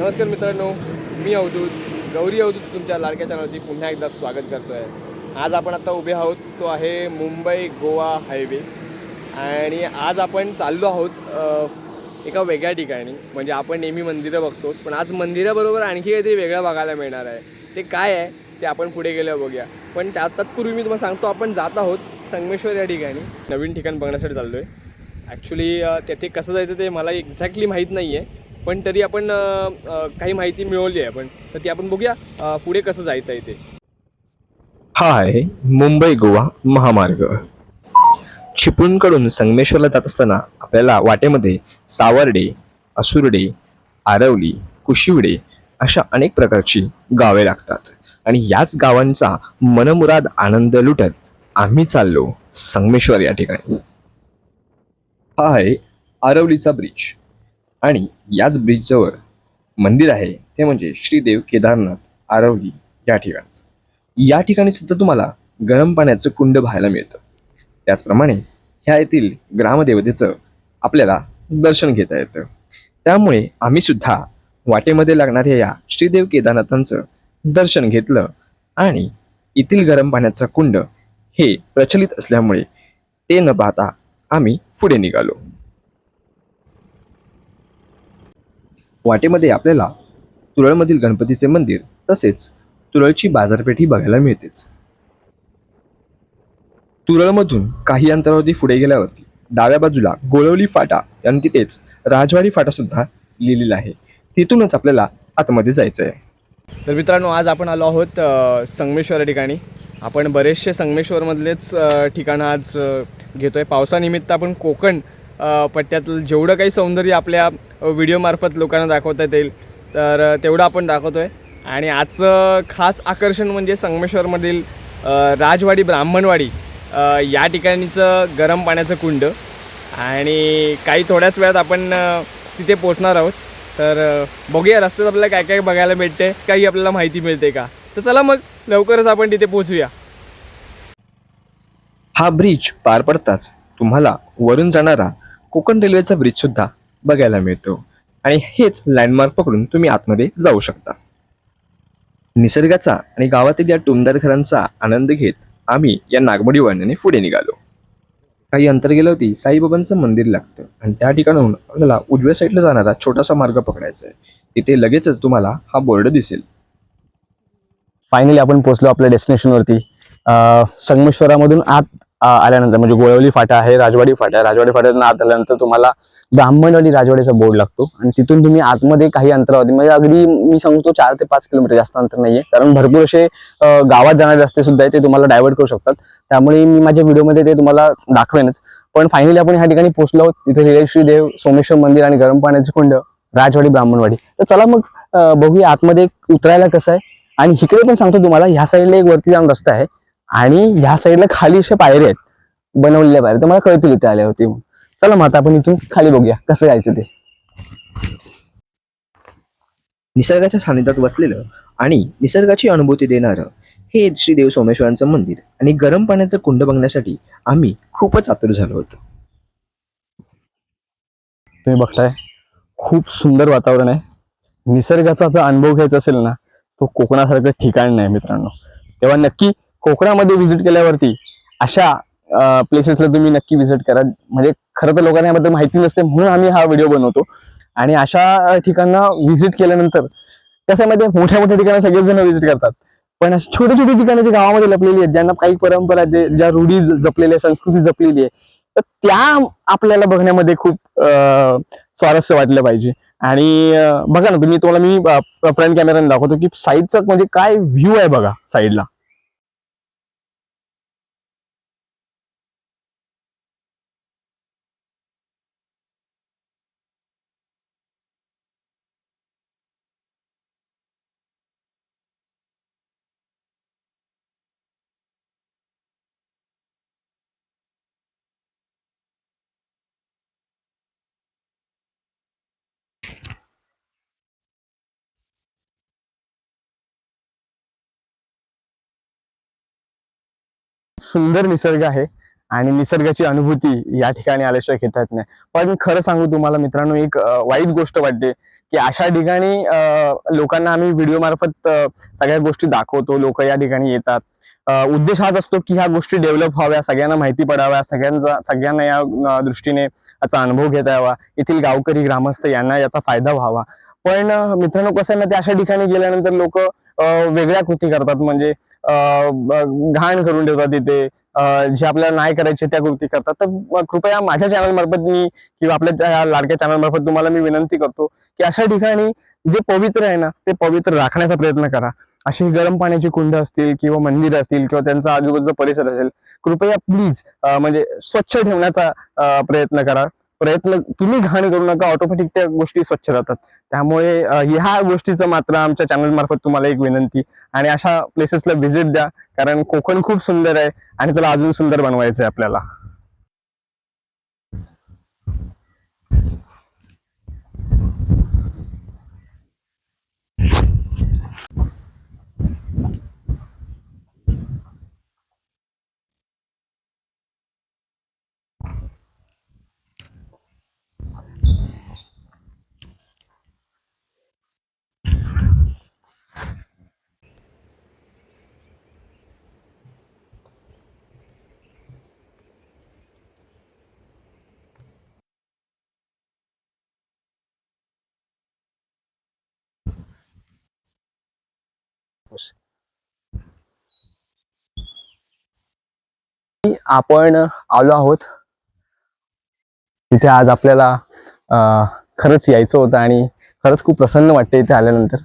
नमस्कार मित्रांनो मी अवधूत गौरी अवधूत तुमच्या लाडक्या चॅनलवरती पुन्हा एकदा स्वागत करतो आहे आज आपण आता उभे आहोत तो आहे मुंबई गोवा हायवे. आणि आज आपण चाललो आहोत एका वेगळ्या ठिकाणी. म्हणजे आपण नेहमी मंदिरं बघतोच पण आज मंदिराबरोबर आणखी काहीतरी वेगळं बघायला मिळणार आहे. ते काय आहे ते आपण पुढे गेल्यावर बघूया. पण त्या तत्पूर्वी मी तुम्हाला सांगतो आपण जात आहोत संगमेश्वर या ठिकाणी. नवीन ठिकाण बघण्यासाठी चाललो आहे ॲक्च्युली तेथे कसं जायचं ते मला एक्झॅक्टली माहीत नाही आहे पण तरी आपण काही माहिती मिळवली आहे आपण तर ती आपण बघूया पुढे कसं जायचं आहे ते. हा आहे मुंबई गोवा महामार्ग. चिपळूणकडून संगमेश्वरला जात असताना आपल्याला वाटेमध्ये सावर्डे असुर्डे आरवली कुशिवडे अशा अनेक प्रकारची गावे लागतात. आणि याच गावांचा मनमुराद आनंद लुटत आम्ही चाललो संगमेश्वर या ठिकाणी. हा आहे आरवलीचा ब्रिज आणि याच ब्रिजजवळ मंदिर आहे ते म्हणजे श्रीदेव केदारनाथ आरवली या ठिकाणचं. या ठिकाणी सुद्धा तुम्हाला गरम पाण्याचं कुंड पाहायला मिळतं. त्याचप्रमाणे ह्या येथील ग्रामदेवतेचं आपल्याला दर्शन घेता येतं. त्यामुळे आम्ही सुद्धा वाटेमध्ये लागणाऱ्या या श्रीदेव केदारनाथांचं दर्शन घेतलं आणि येथील गरम पाण्याचं कुंड हे प्रचलित असल्यामुळे ते न पाहता आम्ही पुढे निघालो. वाटेमध्ये आपल्याला तुरळमधील गणपतीचे मंदिर तसेच तुरळची बाजारपेठ ही बघायला मिळतेच. तुरळमधून काही अंतरावरती पुढे गेल्यावरती डाव्या बाजूला गोळवली फाटा आणि तिथेच राजवाडी फाटा सुद्धा लिहिलेला आहे. तिथूनच आपल्याला आतमध्ये जायचं आहे तर मित्रांनो आज आपण आलो आहोत संगमेश्वर या ठिकाणी. आपण बरेचसे संगमेश्वरमधलेच ठिकाणं आज घेतो आहे पावसानिमित्त आपण कोकण पट्ट्यातलं जेवढं काही सौंदर्य आपल्या व्हिडिओमार्फत लोकांना दाखवता येईल तर तेवढं आपण दाखवतो आहे आणि आजचं खास आकर्षण म्हणजे संगमेश्वरमधील राजवाडी ब्राह्मणवाडी या ठिकाणीचं गरम पाण्याचं कुंड. आणि काही थोड्याच वेळात आपण तिथे पोचणार आहोत. तर बघूया रस्त्यात आपल्याला काय काय बघायला भेटते काही आपल्याला माहिती मिळते का? तर चला मग लवकरच आपण तिथे पोचूया हा ब्रिज पार पडताच तुम्हाला वरून जाणारा कोकण रेल्वेचा ब्रिज सुद्धा बघायला मिळतो. आणि हेच लँडमार्क पकडून तुम्ही आतमध्ये जाऊ शकता. निसर्गाचा आणि गावातील या टुमदार घरांचा आनंद घेत आम्ही या नागमोडी वळणाने पुढे निघालो. काही अंतर गेलं होती साईबाबांचं मंदिर लागतं. आणि त्या ठिकाणाहून आपल्याला उजव्या साईडला जाणारा छोटासा मार्ग पकडायचा आहे. तिथे लगेचच तुम्हाला हा बोर्ड दिसेल. फायनली आपण पोहोचलो आपल्या डेस्टिनेशनवरती संगमेश्वरामधून आत आल्यानंतर म्हणजे गोळवली फाटा आहे राजवाडी फाटा आहे. राजवाडी फाट्यातून आत आल्यानंतर तुम्हाला ब्राह्मणवाडी राजवाडीचा बोर्ड लागतो. आणि तिथून तुम्ही आतमध्ये काही अंतरावरती म्हणजे अगदी मी सांगतो चार ते पाच किलोमीटर जास्त अंतर नाहीये. कारण भरपूर असे गावात जाणारे रस्ते सुद्धा आहे ते तुम्हाला डायव्हर्ट करू शकतात. त्यामुळे मी माझ्या व्हिडिओमध्ये ते तुम्हाला दाखवेनच. पण फायनली आपण ह्या ठिकाणी पोहोचलो आहोत. तिथे हिरेश्री देव सोमेश्वर मंदिर आणि गरम पाण्याचे कुंड राजवाडी ब्राह्मणवाडी. तर चला मग बघूया आतमध्ये उतरायला कसं आहे. आणि इकडे पण सांगतो तुम्हाला ह्या साईडला एक वरती जाऊन रस्ता आहे. आणि ह्या साईडला खाली अशा पायऱ्या आहेत बनवलेल्या पायऱ्या. तुम्हाला कळतील इथे आल्या होती चला मग आता आपण इथून खाली बघूया कसं जायचं ते. निसर्गाच्या सानिध्यात वसलेलं आणि निसर्गाची अनुभूती देणारं हे श्री देव सोमेश्वरांचं मंदिर आणि गरम पाण्याचं कुंड बघण्यासाठी आम्ही खूपच आतुर झालो होतो. तुम्ही बघताय खूप सुंदर वातावरण आहे. निसर्गाचा जर अनुभव घ्यायचा असेल ना तो कोकणासारखं ठिकाण नाही मित्रांनो. तेव्हा नक्की कोकणामध्ये व्हिजिट केल्यावरती अशा प्लेसेसला तुम्ही नक्की व्हिजिट करा. म्हणजे खरं तर लोकांना याबद्दल माहिती नसते म्हणून आम्ही हा व्हिडिओ बनवतो. आणि अशा अं, ठिकाणा व्हिजिट केल्यानंतर त्याच्यामध्ये मोठ्या मोठ्या ठिकाणी सगळेजण व्हिजिट करतात. पण अशी छोटी छोटी ठिकाणं जी गावामध्ये लपलेली आहेत ज्यांना काही परंपरा ज्या रूढी जपलेल्या संस्कृती जपलेली आहे तर त्या आपल्याला बघण्यामध्ये खूप स्वारस्य वाटलं पाहिजे. आणि बघा ना तुम्ही तुम्हाला मी फ्रंट कॅमेरा दाखवतो की साईडचा म्हणजे काय व्ह्यू आहे बघा साईडला सुंदर निसर्ग आहे आणि निसर्गाची अनुभूती या ठिकाणी आल्याशिवाय घेता येत नाही. पण खरं सांगू तुम्हाला मित्रांनो एक वाईट गोष्ट वाटते की अशा ठिकाणी लोकांना आम्ही व्हिडिओ मार्फत सगळ्या गोष्टी दाखवतो. लोक या ठिकाणी येतात. उद्देश हाच असतो की ह्या गोष्टी डेव्हलप व्हाव्या सगळ्यांना माहिती पडाव्या सगळ्यांचा सगळ्यांना या दृष्टीने याचा अनुभव घेता यावा. येथील गावकरी ग्रामस्थ यांना याचा फायदा व्हावा. पण मित्रांनो कसं आहे ना ते अशा ठिकाणी गेल्यानंतर लोक वेगळ्या कृती करतात. म्हणजे घाण करून ठेवतात तिथे. जे आपल्याला नाही करायचे त्या कृती करतात. तर कृपया माझ्या चॅनल मार्फत मी किंवा आपल्या लाडक्या चॅनल मार्फत तुम्हाला मी विनंती करतो की अशा ठिकाणी जे पवित्र आहे ना ते पवित्र राखण्याचा प्रयत्न करा. अशी गरम पाण्याची कुंड असतील किंवा मंदिर असतील किंवा त्यांचा आजूबाजूचा परिसर असेल कृपया प्लीज म्हणजे स्वच्छ ठेवण्याचा प्रयत्न करा. प्रयत्न तुम्ही घाण करू नका ऑटोमॅटिक त्या गोष्टी स्वच्छ राहतात. त्यामुळे ह्या गोष्टीचं मात्र आमच्या चॅनल मार्फत तुम्हाला एक विनंती आणि अशा प्लेसेसला व्हिजिट द्या कारण कोकण खूप सुंदर आहे आणि त्याला अजून सुंदर बनवायचं आहे आपल्याला. आपण आलो आहोत. तिथे आज आपल्याला खरंच यायचं होतं आणि खरंच खूप प्रसन्न वाटते इथे आल्यानंतर.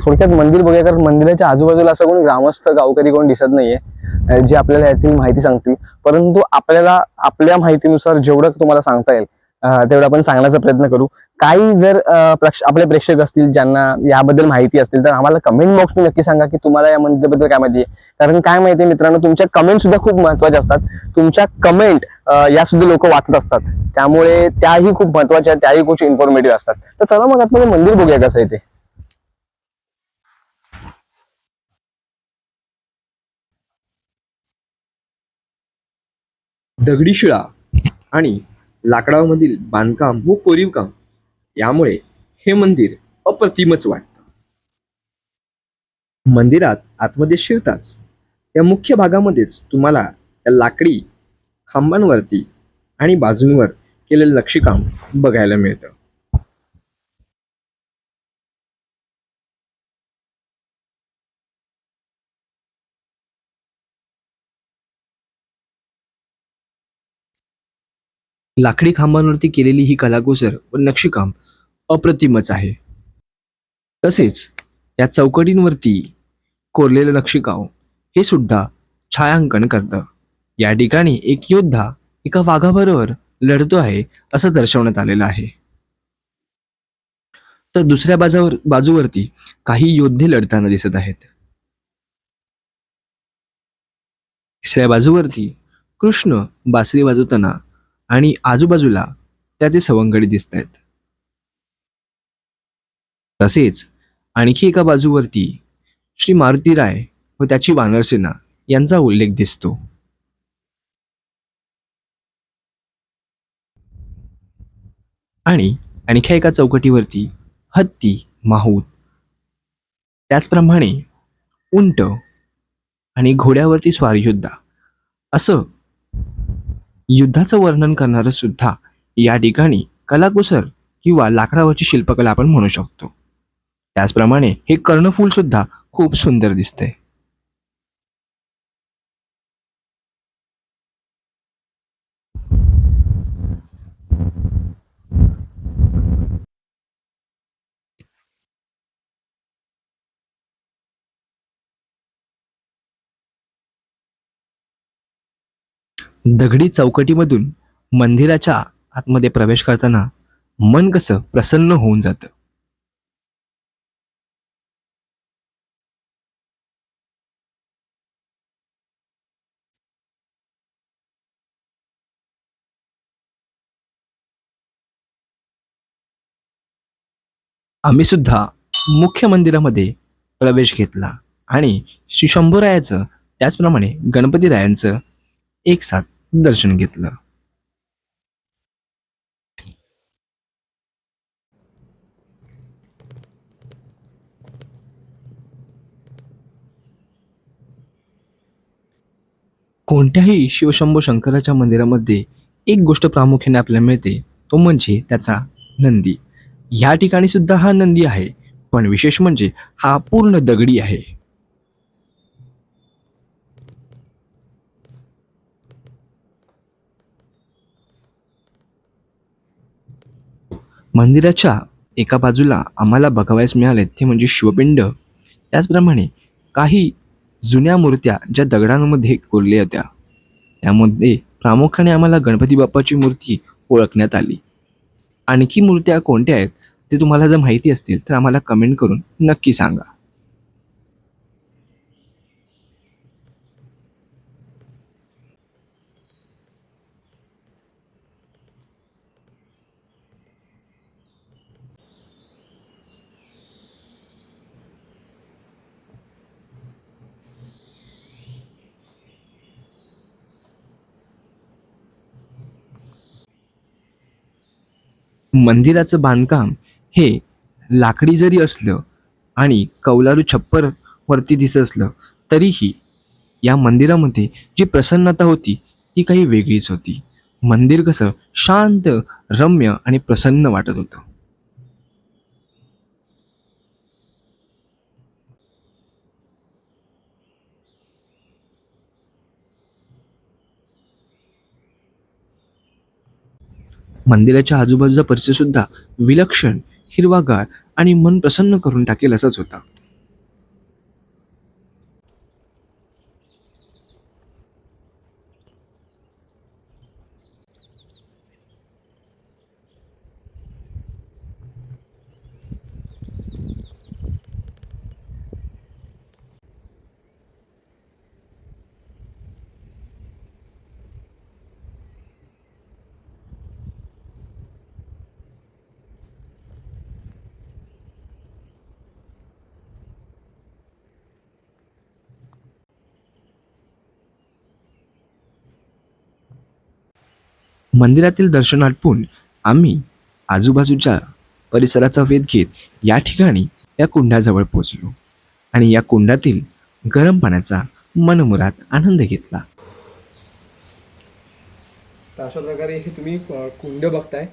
थोडक्यात मंदिर बघूया कारण मंदिराच्या आजूबाजूला असं कोणी ग्रामस्थ गावकरी कोण दिसत नाहीये जे आपल्याला याची माहिती सांगतील. परंतु आपल्याला आपल्या माहितीनुसार जेवढं तुम्हाला सांगता येईल तेवढं आपण सांगण्याचा प्रयत्न करू. काही जर आपले प्रेक्षक असतील ज्यांना याबद्दल माहिती असतील तर आम्हाला कमेंट बॉक्समध्ये नक्की सांगा की तुम्हाला या मंदिराबद्दल काय माहिती आहे. कारण काय माहिती आहे मित्रांनो तुमच्या कमेंट सुद्धा खूप महत्त्वाच्या असतात. तुमच्या कमेंट या सुद्धा लोक वाचत असतात. त्यामुळे त्याही खूप महत्त्वाच्या त्याही खूप इन्फॉर्मेटिव्ह असतात. तर चला मग आतमध्ये मंदिर बघूया कसं आहे ते. दगडी शिळा आणि लाकडामधील बांधकाम व कोरीवकाम यामुळे हे मंदिर अप्रतिमच वाटतं. मंदिरात आतमध्ये शिरताच या मुख्य भागामध्येच तुम्हाला त्या लाकडी खांबांवरती आणि बाजूंवर केलेलं नक्षीकाम बघायला मिळतं. लाकडी खांबांवरती केलेली ही कलाकुसर व नक्षीकाम अप्रतिमच आहे. तसेच या चौकटींवरती कोरलेलं नक्षीकाम हे सुद्धा छायांकन करतं. या ठिकाणी एक योद्धा एका वाघाबरोबर लढतो आहे असं दर्शवण्यात आलेलं आहे. तर दुसऱ्या बाजावर बाजूवरती काही योद्धे लढताना दिसत आहेत. तिसऱ्या बाजूवरती कृष्ण बासरी वाजवताना आणि आजूबाजूला त्याचे सवंगडी दिसत आहेत तसेच आणखी एका बाजूवरती श्री मारुती राय व त्याची वानरसेना यांचा उल्लेख दिसतो. आणि आणखी एका चौकटीवरती हत्ती माहूत. त्याचप्रमाणे उंट आणि घोड्यावरती स्वारयुद्धा. असं युद्धाचं वर्णन करणारं सुद्धा या ठिकाणी कलाकुसर किंवा लाकडावरची शिल्पकला आपण म्हणू शकतो. त्याचप्रमाणे हे कर्णफूल सुद्धा खूप सुंदर दिसते दगडी चौकटीमधून मंदिराच्या आतमध्ये प्रवेश करताना मन कसं प्रसन्न होऊन जातं? आम्ही सुद्धा मुख्य मंदिरामध्ये प्रवेश घेतला आणि श्री शंभूरायाचं त्याचप्रमाणे गणपतीरायांचं एक साथ दर्शन घेतलं. कोणत्याही शिवशंभू शंकराच्या मंदिरामध्ये एक गोष्ट प्रामुख्याने आपल्याला मिळते तो म्हणजे त्याचा नंदी. या ठिकाणी सुद्धा हा नंदी आहे पण विशेष म्हणजे हा पूर्ण दगडी आहे. मंदिराच्या एका बाजूला आम्हाला बघावयास मिळाले ते म्हणजे शिवपिंड. त्याचप्रमाणे काही जुन्या मूर्त्या ज्या दगडांमध्ये कोरल्या होत्या त्यामध्ये प्रामुख्याने आम्हाला गणपती बाप्पाची मूर्ती ओळखण्यात आली. आणखी मूर्त्या कोणत्या आहेत ते तुम्हाला जर माहिती असतील तर आम्हाला कमेंट करून नक्की सांगा. मंदिराचं बांधकाम हे लाकडी जरी असलं आणि कौलारू छप्पर वरती दिसत असलं तरीही या मंदिरामध्ये जी प्रसन्नता होती ती काही वेगळीच होती. मंदिर कसं शांत रम्य आणि प्रसन्न वाटत होतं. मंदिराच्या आजूबाजूचा परिसर सुद्धा विलक्षण हिरवागार आणि मन प्रसन्न करून टाकेल असाच होता. मंदिरातील दर्शन आटपून आम्ही आजूबाजूच्या परिसराचा वेध घेत या ठिकाणी या कुंडाजवळ पोचलो आणि या कुंडातील गरम पाण्याचा मनमुरात आनंद घेतला. तर अशा प्रकारे हे तुम्ही कुंड बघताय.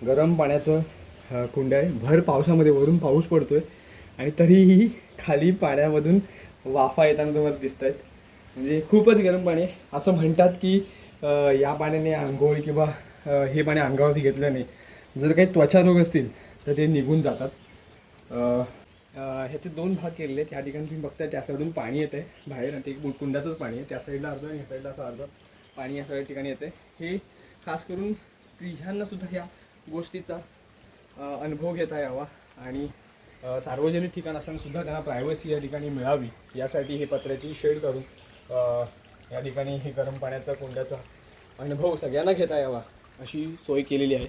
गरम पाण्याचं कुंड आहे. भर पावसामध्ये वरून पाऊस पडतोय आणि तरीही खाली पाण्यामधून वाफा येताना तुम्हाला दिसत आहेत म्हणजे खूपच गरम पाणी आहे. असं म्हणतात की या पाण्याने आंघोळ किंवा हे पाणी अंगावरती घेतलं नाही. जर काही त्वचा रोग असतील तर ते निघून जातात. ह्याचे दोन भाग केलेले आहेत. ह्या ठिकाणी तुम्ही बघताय त्या साईडून पाणी येतं आहे बाहेर आणि ते एक कुंडाचंच पाणी आहे. त्या साईडला अर्ध आणि ह्या साईडला असं अर्ध पाणी या सगळ्या ठिकाणी येते हे खास करून स्त्रियांनासुद्धा ह्या गोष्टीचा अनुभव घेता यावा. आणि सार्वजनिक ठिकाण असताना सुद्धा त्यांना प्रायव्हसी या ठिकाणी मिळावी. यासाठी हे पत्र्याची शेड करून या ठिकाणी हे गरम पाण्याचा कुंड्याचा अनुभव सगळ्यांना घेता यावा अशी सोय केलेली आहे.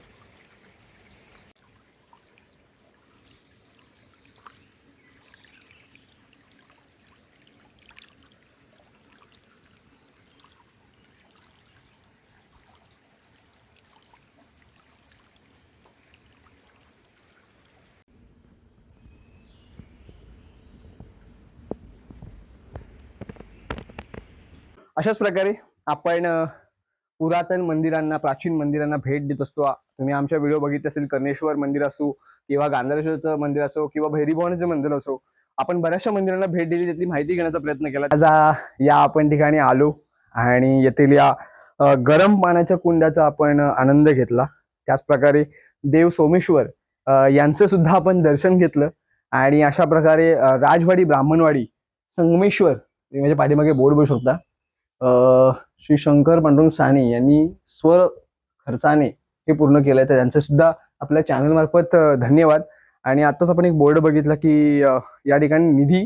अशाच प्रकारे आपण पुरातन मंदिरांना प्राचीन मंदिरांना भेट देत असतो. तुम्ही आमच्या व्हिडिओ बघितले असेल कर्णेश्वर मंदिर असो किंवा गांधारेश्वरचं मंदिर असो किंवा भैरीभवानीचं मंदिर असो आपण बऱ्याचशा मंदिरांना भेट दिली त्यातली माहिती घेण्याचा प्रयत्न केला. त्याचा या आपण ठिकाणी आलो आणि येथील या गरम पाण्याच्या कुंडाचा आपण आनंद घेतला. त्याच प्रकारे देव सोमेश्वर यांचं सुद्धा आपण दर्शन घेतलं आणि अशा प्रकारे राजवाडी ब्राह्मणवाडी संगमेश्वर म्हणजे माझ्या पाठीमागे बोर्ड बसू शकता. श्री शंकर पांडुरंग साने यांनी स्वर खर्चाने हे पूर्ण केलंय. तर त्यांचे सुद्धा आपल्या चॅनल मार्फत धन्यवाद. आणि आताच आपण एक बोर्ड बघितला की या ठिकाणी निधी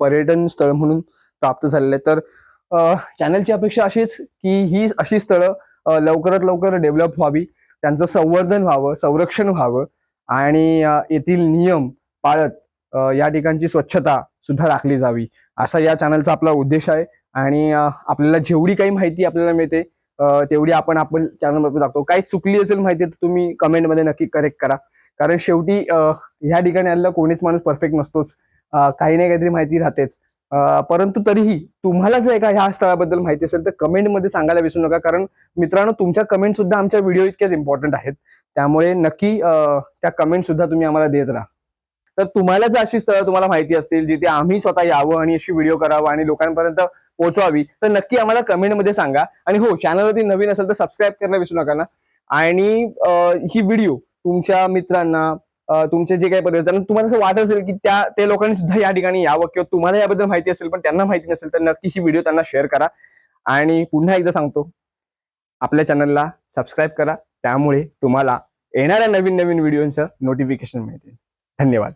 पर्यटन स्थळ म्हणून प्राप्त झालेलं आहे. तर चॅनलची अपेक्षा अशीच की ही अशी स्थळं लवकरात लवकर डेव्हलप व्हावी. त्यांचं संवर्धन व्हावं संरक्षण व्हावं. आणि येथील नियम पाळत या ठिकाणची स्वच्छता सुद्धा राखली जावी. असा या चॅनलचा आपला उद्देश आहे. आणि आपल्याला जेवढी काही माहिती आपल्याला मिळते तेवढी आपण आपण चॅनलमध्ये टाकतो. काही चुकली असेल माहिती तर तुम्ही कमेंटमध्ये नक्की करेक्ट करा. कारण शेवटी ह्या ठिकाणी आलेला कोणीच माणूस परफेक्ट नसतोच. काही नाही काहीतरी माहिती राहतेच. परंतु तरीही तुम्हाला जर का ह्या स्थळाबद्दल माहिती असेल तर कमेंटमध्ये सांगायला विसरू नका. कारण मित्रांनो तुमच्या कमेंट सुद्धा आमच्या व्हिडिओ इतक्याच इम्पॉर्टंट आहेत. त्यामुळे नक्की त्या कमेंट सुद्धा तुम्ही आम्हाला देत राहा. तर तुम्हाला जर अशी स्थळं तुम्हाला माहिती असतील जिथे आम्ही स्वतः यावं आणि अशी व्हिडिओ करावं आणि लोकांपर्यंत पोहोचवावी तर नक्की आम्हाला कमेंटमध्ये सांगा. आणि हो चॅनलवरती नवीन असेल तर सबस्क्राईब करायला विसरू नका ना. आणि ही व्हिडिओ तुमच्या मित्रांना तुमचे जे काही परिवार तुम्हाला असं वाटत असेल की त्या ते लोकांनी सुद्धा या ठिकाणी यावं किंवा तुम्हाला याबद्दल माहिती असेल पण त्यांना माहिती नसेल तर नक्की ही व्हिडिओ त्यांना शेअर करा. आणि पुन्हा एकदा सांगतो आपल्या चॅनलला सबस्क्राईब करा. त्यामुळे तुम्हाला येणाऱ्या नवीन नवीन व्हिडिओचं नोटिफिकेशन मिळते. धन्यवाद.